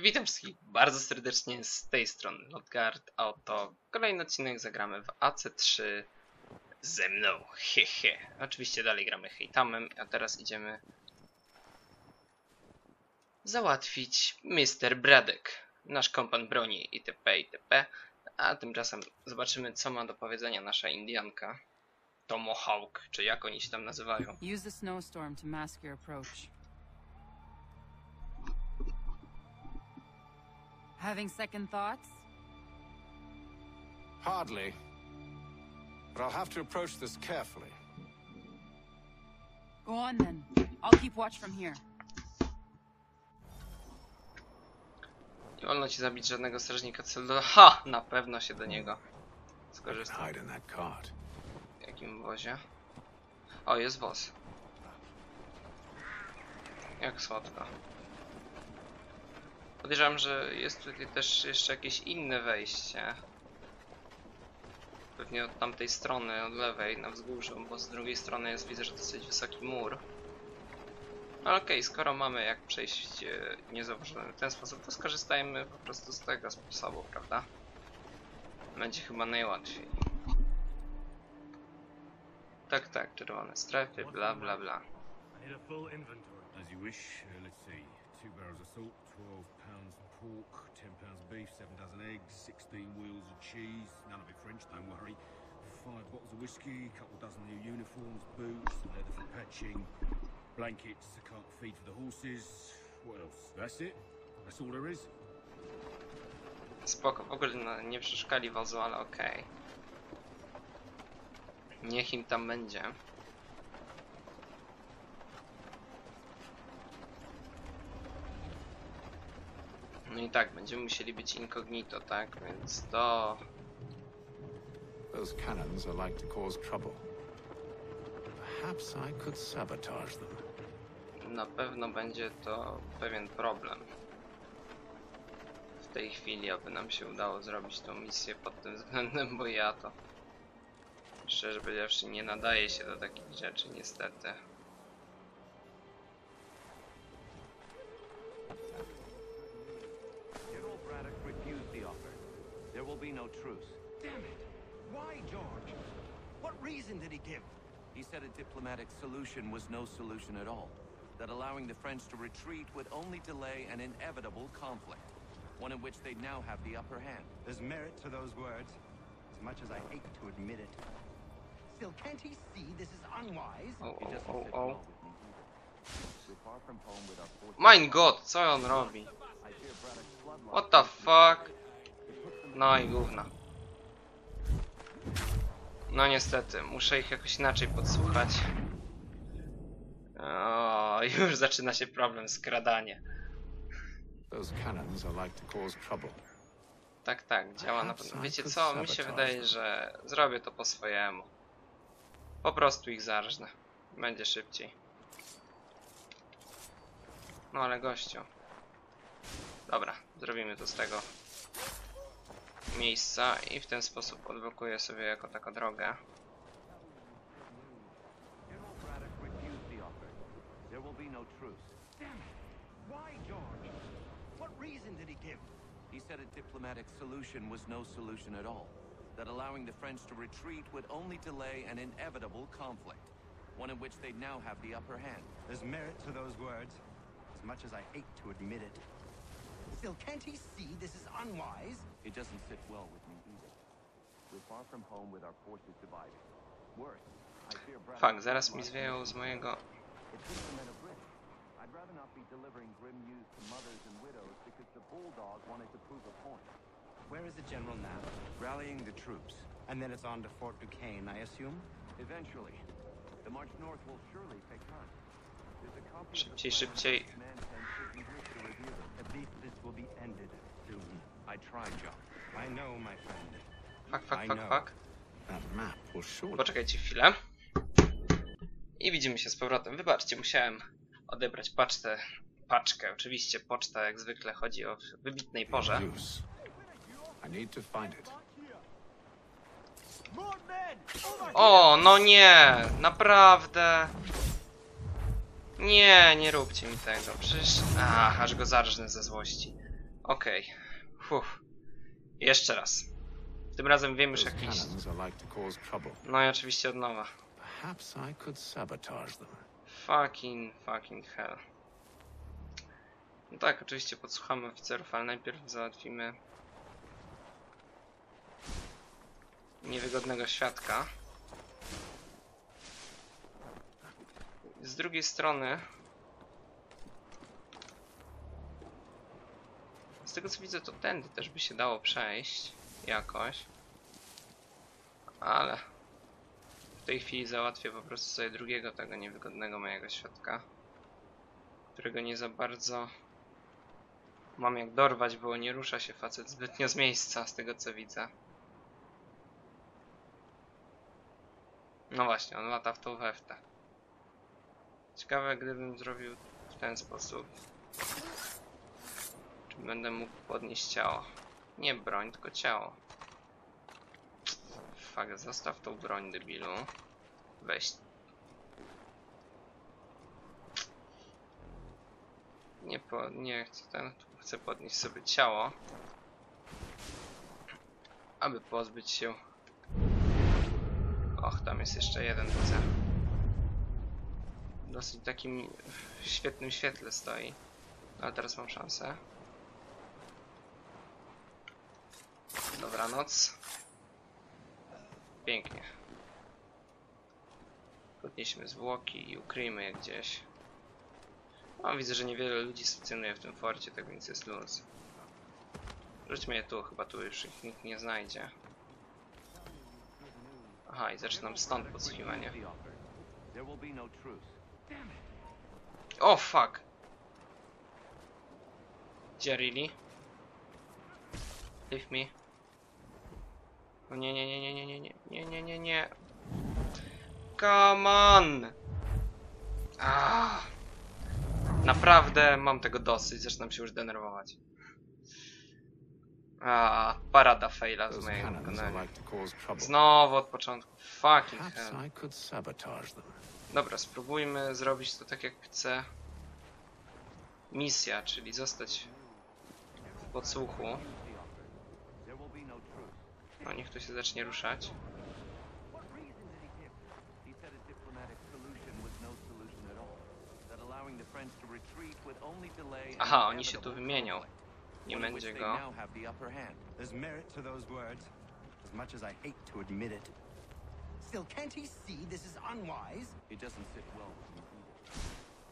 Witam wszystkich bardzo serdecznie z tej strony Notgard, a oto kolejny odcinek zagramy w AC3 ze mną, hehe. Oczywiście dalej gramy hejtamem, a teraz idziemy załatwić Mr. Bradek, nasz kompan broni itp. itp. A tymczasem zobaczymy co ma do powiedzenia nasza Indianka. Tomahawk, czy jak oni się tam nazywają. Use the snowstorm to mask your approach. Having second thoughts? Hardly. But I'll have to approach this carefully. Go on then. I'll keep watch from here. Nie wolno ci zabić żadnego strażnika celu. Ha! Na pewno się do niego skorzystam. Hide in that cart. W jakim wozie? O, jest woz. Jak słodko. Podejrzewam, że jest tutaj też jeszcze jakieś inne wejście. Pewnie od tamtej strony, od lewej, na wzgórzu, bo z drugiej strony jest, widzę, że dosyć wysoki mur. Ale okej, skoro mamy jak przejść e, niezauważone w ten sposób, to skorzystajmy po prostu z tego sposobu, prawda? Będzie chyba najłatwiej. Tak, tak, czerwone strefy, bla bla bla. As you wish. Let's see. Two barrels of salt, 12 pounds pork, 10 pounds beef, 7 dozen eggs, 16 wheels of cheese, none of it French, don't worry. Five bottles of whiskey, a couple dozen new uniforms, boots, leather for patching, blankets, a cart feed for the horses. What else? That's it? That's all there is? Spoko, w ogóle nie przeszkali wozu, ale okej. Niech im tam będzie. Tak, będziemy musieli być incognito, tak? Więc to... Those cannons are like to cause trouble. Perhaps I could sabotage them. na pewno będzie to pewien problem. W tej chwili, aby nam się udało zrobić tą misję pod tym względem, bo ja to szczerze powiedziawszy nie nadaje się do takich rzeczy niestety. Be no truce. Damn it! Why, George? What reason did he give? He said a diplomatic solution was no solution at all. That allowing the French to retreat would only delay an inevitable conflict. One in which they'd now have the upper hand. There's merit to those words, as much as I hate to admit it. Still, can't he see this is unwise? O, It o, doesn't o, sit o. well with me either. We're far from home with our forces. Mein God, co on robi? I fear Braddock's bloodline. What the fuck? No i gówno. No niestety, muszę ich jakoś inaczej podsłuchać. O, już zaczyna się problem skradanie. Tak, tak, działa na pewno. Wiecie co, mi się wydaje, że zrobię to po swojemu. Po prostu ich zarżnę. Będzie szybciej. No ale gościu. Dobra, zrobimy to z tego miejsca i w ten sposób odblokuję sobie jako taką drogę. General Braddock refused the offer. There will be no truce. Damn it! Why, George? What reason did he give? He said a diplomatic solution was no solution at all. That allowing the French to retreat would only delay an inevitable conflict. One in which they'd now have the upper hand. There's merit to those words, as much as I hate to admit it. Still, can't he see this is unwise? It doesn't sit well with me either. We're far from home with our forces divided. Worse, I fear Braddock Fuck, zaraz mi zwieją z mojego... It puts the men at risk. I'd rather not be delivering grim news to mothers and widows because the bulldog wanted to prove a point. Where is the general now? Rallying the troops. And then it's on to Fort Duquesne, I assume? Eventually, the march north will surely take time. Szybciej, szybciej. That map will surely. Poczekajcie chwilę. I widzimy się z powrotem. Wybaczcie, musiałem odebrać paczkę. Paczkę, oczywiście poczta jak zwykle chodzi o wybitnej porze. O, no nie, naprawdę. Nie, nie róbcie mi tego. Przecież. Ach, aż go zarżnę ze złości. Okej. Fuh. Jeszcze raz. Tym razem wiem już cause trouble. No i oczywiście od nowa. Fucking, fucking hell. No tak, oczywiście podsłuchamy oficerów, ale najpierw załatwimy niewygodnego świadka. Z drugiej strony z tego co widzę to tędy też by się dało przejść jakoś. Ale w tej chwili załatwię po prostu sobie drugiego tego niewygodnego mojego świadka, którego nie za bardzo mam jak dorwać, bo nie rusza się facet zbytnio z miejsca, z tego co widzę. No właśnie, on lata w tą weftę. Ciekawe, gdybym zrobił w ten sposób. Czy będę mógł podnieść ciało? Nie broń, tylko ciało. Fuck, zostaw tą broń, debilu. Weź. Nie po, nie chcę ten, chcę podnieść sobie ciało. Aby pozbyć się. Och, tam jest jeszcze jeden, widzę. Dosyć takim świetnym świetle stoi. Ale teraz mam szansę. Dobranoc. Pięknie. Podnieśmy zwłoki i ukryjmy je gdzieś. O, widzę, że niewiele ludzi stacjonuje w tym forcie, tak więc jest luz. Rzućmy je tu, chyba tu już ich nikt nie znajdzie. Aha, i zaczynam stąd podsłuchiwanie. There will be no truce. O, fuck! Gdzie really? Leave me. O nie, nie, nie, nie, nie, nie, nie, nie, nie, nie, nie. Come on! Ah. Naprawdę mam tego dosyć, zaczynam się już denerwować. A, parada faila z mojego wykonania. Znowu od początku. Fucking hell. Dobra, spróbujmy zrobić to tak jak chcę. Misja, czyli zostać w podsłuchu. No niech to się zacznie ruszać. Aha, oni się tu wymienią. Nie będzie go. Still, can't he see this is unwise? It doesn't sit well with me either.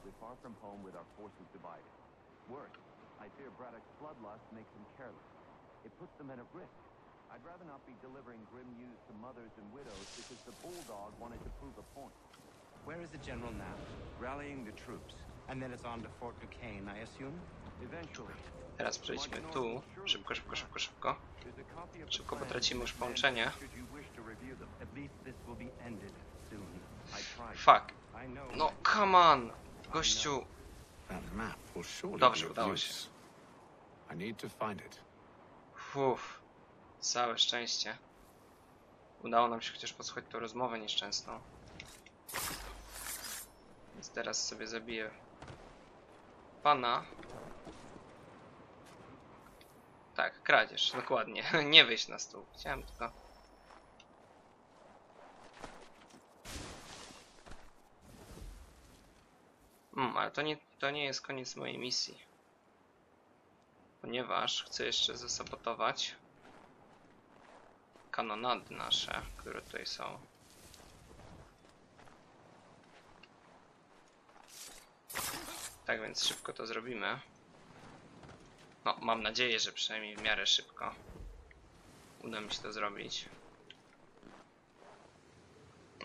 We're far from home with our forces divided. Worse, I fear Braddock's bloodlust makes him careless. It puts the men at risk. I'd rather not be delivering grim news to mothers and widows because the bulldog wanted to prove a point. Where is the general now? Rallying the troops. And then it's on to Fort Duquesne, I assume? Eventually, Teraz przejdźmy tu. Szybko, szybko, szybko, szybko. Szybko potracimy już połączenie. Fuck. No, come on! Gościu! Dobrze, udało się. Uff. Całe szczęście. Udało nam się chociaż podsłuchać tą rozmowę nieszczęsną. Więc teraz sobie zabiję pana tak, kradzież, dokładnie. Nie wejść na stół. Chciałem tylko. Mm, ale to nie, to nie jest koniec mojej misji. Ponieważ chcę jeszcze zasabotować kanonady nasze, które tutaj są. Tak więc szybko to zrobimy. No, mam nadzieję, że przynajmniej w miarę szybko uda mi się to zrobić.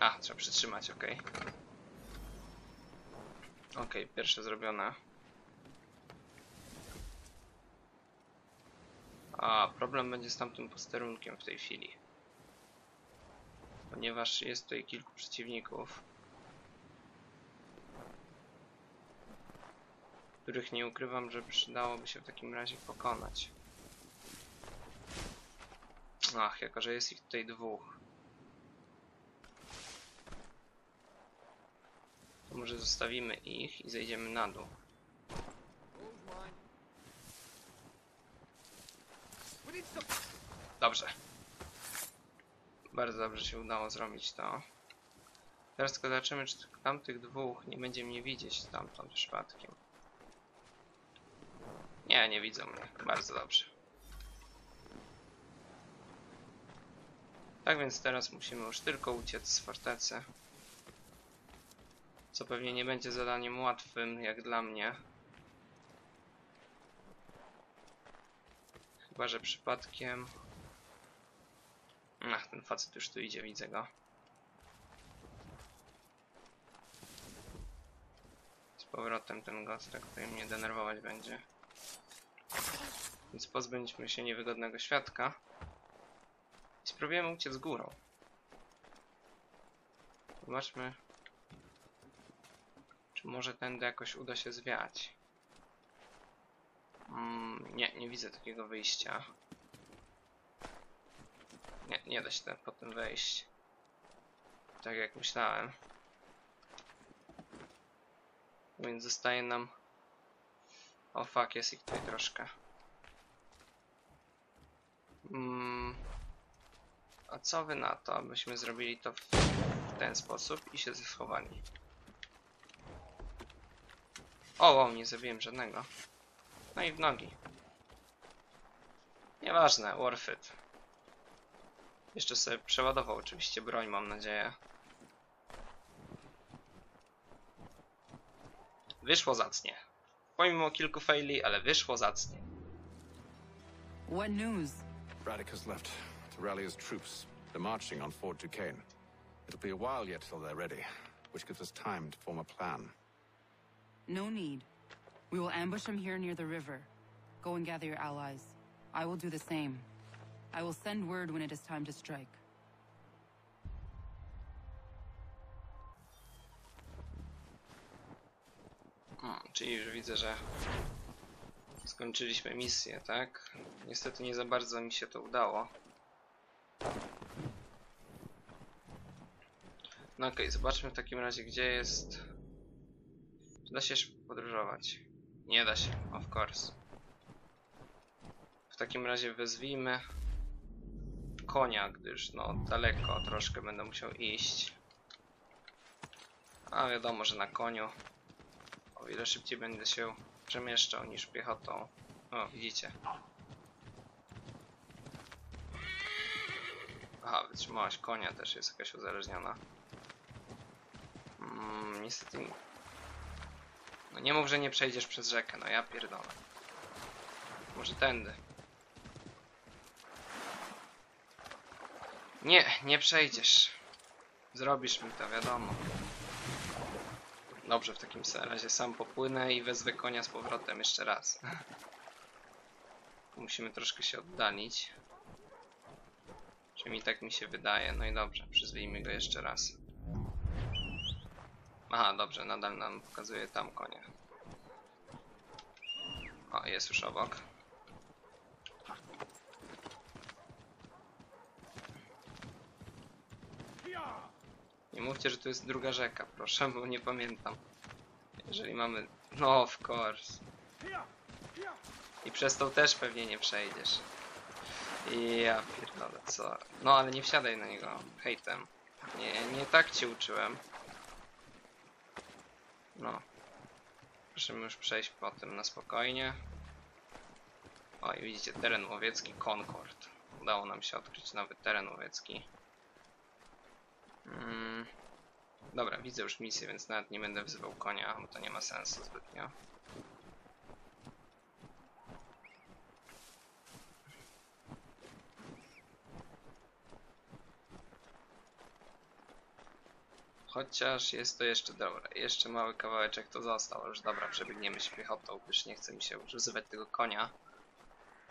A, trzeba przytrzymać, ok. Ok, pierwsze zrobione. A problem będzie z tamtym posterunkiem w tej chwili. Ponieważ jest tutaj kilku przeciwników, których nie ukrywam, że przydałoby się w takim razie pokonać. Ach, jako że jest ich tutaj dwóch. To może zostawimy ich i zejdziemy na dół. Dobrze. Bardzo dobrze się udało zrobić to. Teraz tylko zobaczymy, czy tych- tamtych dwóch nie będzie mnie widzieć stamtąd przypadkiem. Nie, nie widzą mnie. Bardzo dobrze. Tak więc teraz musimy już tylko uciec z fortecy. Co pewnie nie będzie zadaniem łatwym, jak dla mnie. Chyba, że przypadkiem... Ach, ten facet już tu idzie, widzę go. Z powrotem ten gostek, który mnie denerwować będzie. Więc pozbędźmy się niewygodnego świadka. I spróbujemy uciec górą. Zobaczmy, czy może tędy jakoś uda się zwiać. Mm, nie, nie widzę takiego wyjścia. Nie, nie da się tam potem wejść. Tak jak myślałem. Więc zostaje nam... O fuck, jest ich tutaj troszkę. Mm. A co wy na to, abyśmy zrobili to w, w ten sposób i się schowali? O, wow, nie zabiłem żadnego. No i w nogi. Nieważne, worth it. Jeszcze sobie przeładował oczywiście broń, mam nadzieję. Wyszło zacnie. Pomimo kilku faili, ale wyszło zacnie. What news? Braddock has left to rally his troops. They're marching on Fort Duquesne. It'll be a while yet till they're ready, which gives us time to form a plan. No need. We will ambush them here near the river. Go and gather your allies. I will do the same. I will send word when it is time to strike. Hmm, czyli już widzę, że skończyliśmy misję, tak? Niestety nie za bardzo mi się to udało. No okej, zobaczmy w takim razie, gdzie jest... Czy da się podróżować? Nie da się, of course. W takim razie wezwijmy konia, gdyż no daleko troszkę będę musiał iść. A wiadomo, że na koniu o wiele szybciej będę się przemieszczał niż piechotą. O, widzicie. Aha, wytrzymałaś konia też jest jakaś uzależniona. Mm, niestety... nie- No nie mów, że nie przejdziesz przez rzekę, no ja pierdolę. Może tędy. Nie, nie przejdziesz. Zrobisz mi to, wiadomo. Dobrze, w takim razie sam popłynę i wezwę konia z powrotem jeszcze raz. Musimy troszkę się oddalić. Przynajmniej tak mi się wydaje. No i dobrze, przyzwijmy go jeszcze raz. Aha, dobrze, nadal nam pokazuje tam konia. O, jest już obok. Nie mówcie, że to jest druga rzeka, proszę, bo nie pamiętam. Jeżeli mamy... No, of course. I przez tą też pewnie nie przejdziesz. I ja pierdolę, co? No, ale nie wsiadaj na niego hejtem. Nie, nie tak cię uczyłem. No. Prosimy już przejść po tym na spokojnie. O, i widzicie, teren łowiecki Concord. Udało nam się odkryć nowy teren łowiecki. Mm. Dobra, widzę już misję, więc nawet nie będę wzywał konia, bo to nie ma sensu zbytnio. Chociaż jest to jeszcze dobra. Jeszcze mały kawałeczek to został. Już dobra, przebiegniemy się piechotą, gdyż nie chce mi się używać tego konia.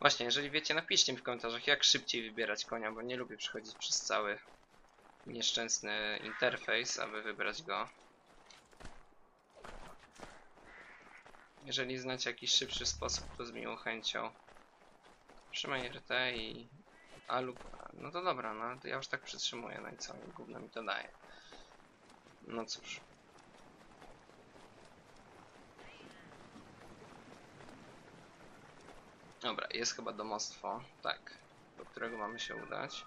Właśnie, jeżeli wiecie, napiszcie mi w komentarzach, jak szybciej wybierać konia, bo nie lubię przechodzić przez cały nieszczęsny interfejs, aby wybrać go. Jeżeli znacie jakiś szybszy sposób, to z miłą chęcią. Trzymaj RT i... A lub... No to dobra, no to ja już tak przytrzymuję, no i co? Gówno mi to daje. No cóż. Dobra, jest chyba domostwo, tak, do którego mamy się udać.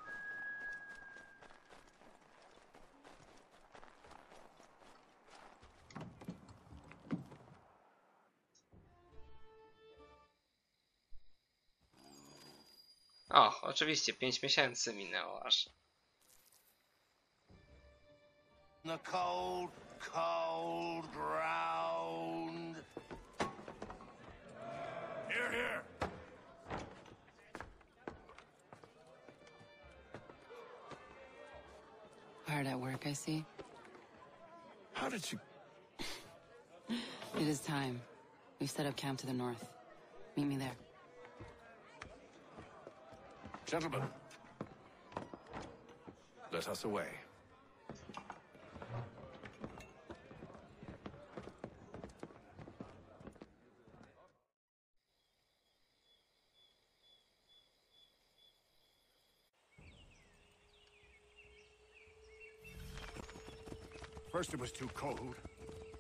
Oczywiście, 5 miesięcy minęło aż. The cold, cold ground. Here, here! Hard at work, I see. How did you... It is time. We've set up camp to the north. Meet me there. Gentlemen. Let us away. First it was too cold.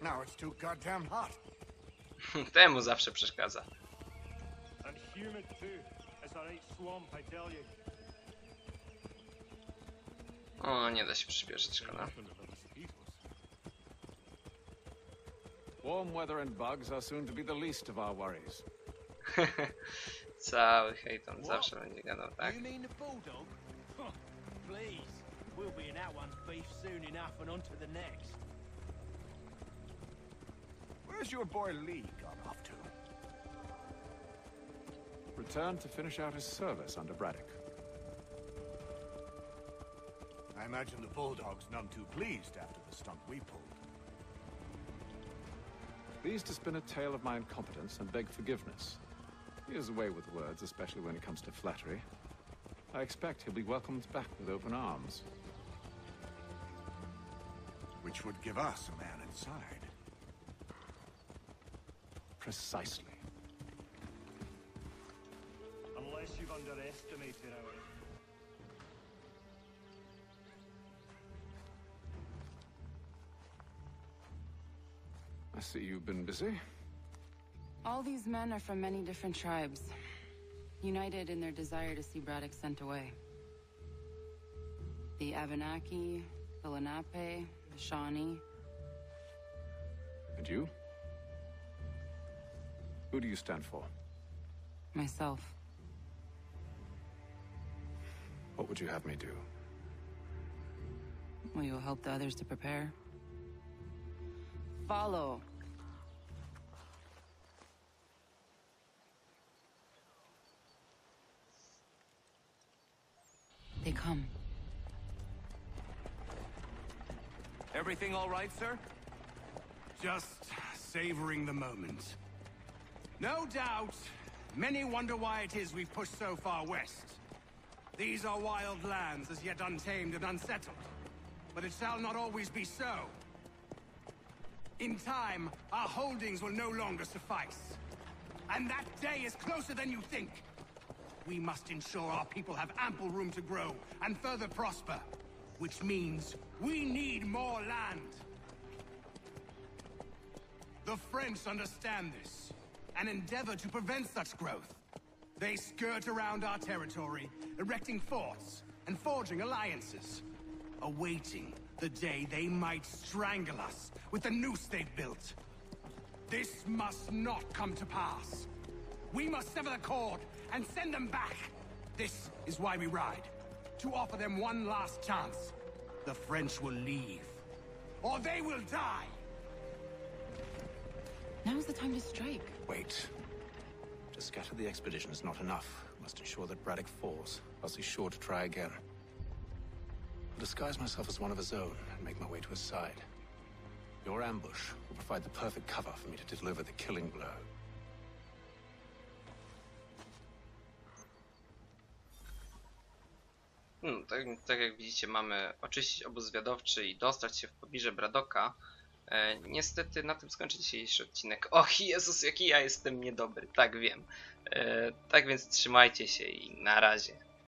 Now it's too goddamn hot. Temu zawsze przeszkadza. And humid too. It's a right swamp, I tell you. O, nie da się przyspieszyć, szkoda. Warm weather and bugs are soon to be the least of our worries. Cały hejton zawsze będzie gadał tak. You mean the bulldog? Please, we'll be in that one's beef soon enough and on to the next. Where's your boy Lee gone off to? Returned to finish out his service under Braddock. I imagine the Bulldog's none too pleased after the stunt we pulled. Pleased to spin a tale of my incompetence and beg forgiveness. He is away with words, especially when it comes to flattery. I expect he'll be welcomed back with open arms. Which would give us a man inside. Precisely. I see you've been busy. All these men are from many different tribes, united in their desire to see Braddock sent away. The Abenaki, the Lenape, the Shawnee. And you? Who do you stand for? Myself. What would you have me do? Will you help the others to prepare? Follow. They come. Everything all right, sir? Just savoring the moment. No doubt, many wonder why it is we've pushed so far west. These are wild lands as yet untamed and unsettled. But it shall not always be so. In time, our holdings will no longer suffice. And that day is closer than you think. We must ensure our people have ample room to grow and further prosper. Which means we need more land. The French understand this, and endeavor to prevent such growth. They skirt around our territory, erecting forts and forging alliances, awaiting the day they might strangle us with the noose they've built. This must not come to pass. We must sever the cord and send them back. This is why we ride. To offer them one last chance. The French will leave. Or they will die. Now's the time to strike. Wait. To scatter the expedition is not enough. Must ensure that Braddock falls, else he's sure to try again. I'll disguise myself as one of his own and make my way to his side. Your ambush will provide the perfect cover for me to deliver the killing blow. Hmm, tak, tak jak widzicie, mamy oczyścić obóz zwiadowczy i dostać się w pobliże Bradoka. E, niestety na tym skończy dzisiejszy odcinek. Och Jezus, jaki ja jestem niedobry, tak wiem. E, tak więc trzymajcie się i na razie.